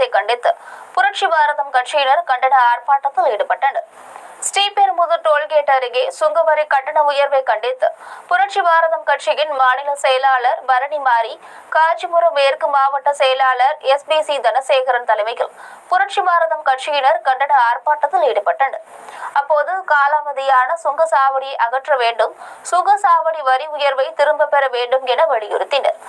அரசை கண்டித்து புரட்சி பாரதம் கட்சியினர் கண்டன ஆர்ப்பாட்டத்தில் ஈடுபட்டனர். ஸ்ரீபெரும்புதூர் டோல்கேட் அருகே சுங்கவரி கட்டண உயர்வை கண்டித்து புரட்சி பாரதம் கட்சியின் மாநில செயலாளர் பரணி மாறி காஞ்சிபுரம் மேற்கு மாவட்ட செயலாளர் எஸ் பி சி தனசேகரன் தலைமையில் புரட்சி பாரதம் கட்சியினர் கண்டன ஆர்ப்பாட்டத்தில் ஈடுபட்டனர். அப்போது காலாவதியான சுங்கசாவடியை அகற்ற வேண்டும் சுங்கசாவடி வரி உயர்வை திரும்ப பெற வேண்டும் என வலியுறுத்தினர்.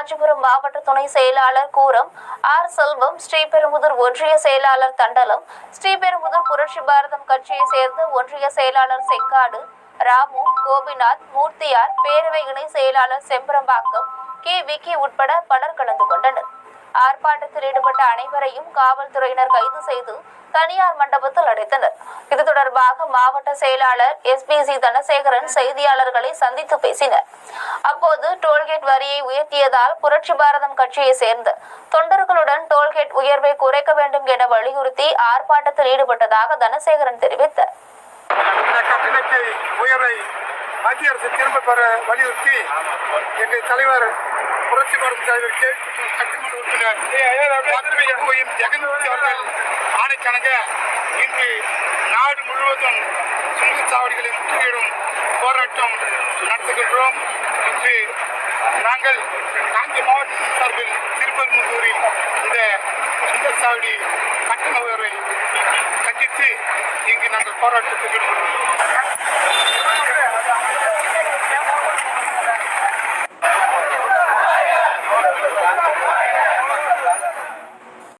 காஞ்சிபுரம் மாவட்ட துணை செயலாளர் கூரம் ஆர் செல்வம் ஸ்ரீபெரும்புதூர் ஒன்றிய செயலாளர் தண்டலம் ஸ்ரீபெரும்புதூர் புரட்சி பாரதம் கட்சியை சேர்ந்த ஒன்றிய செயலாளர் செங்காடு ராமு கோபிநாத் மூர்த்தியார் பேரவை இணை செயலாளர் செம்பரம்பாக்கம் கே. விக்கி உட்பட பலர் கலந்து கொண்டனர். ஆர்ப்பாட்டத்தில் ஈடுபட்ட அனைவரையும் காவல்துறையினர் கைது செய்து தனியார் மண்டபத்தில் அடைத்தனர். இது தொடர்பாக மாவட்ட செயலாளர் எஸ் பி சி தனசேகரன் செய்தியாளர்களை சந்தித்து பேசினர். அப்போது டோல்கேட் வரியை உயர்த்தியதால் புரட்சி பாரதம் கட்சியை சேர்ந்த தொண்டர்களுடன் டோல்கேட் உயர்வை குறைக்க வேண்டும் என வலியுறுத்தி ஆர்ப்பாட்டத்தில் ஈடுபட்டதாக தனசேகரன் தெரிவித்தார். மத்திய அரசு திரும்ப பெற வலியுறுத்தி எங்கள் தலைவர் புரட்சி பாரத தலைவர் கே சட்டமன்ற உறுப்பினர் ஜெகன்மூர்த்தி அவர்கள் ஆணைக்கணங்க இன்று நாடு முழுவதும் சுங்கச்சாவடிகளை முற்றுகையிடும் போராட்டம் நடத்துகின்றோம் இன்று நாங்கள் நான்கு மாவட்டத்தின் சார்பில் திருப்பெரும்புதூரில் இந்த சுங்கச்சாவடி கட்டண உயர்வை கண்டித்து இங்கு நாங்கள் போராட்டத்துக்கு Yeah.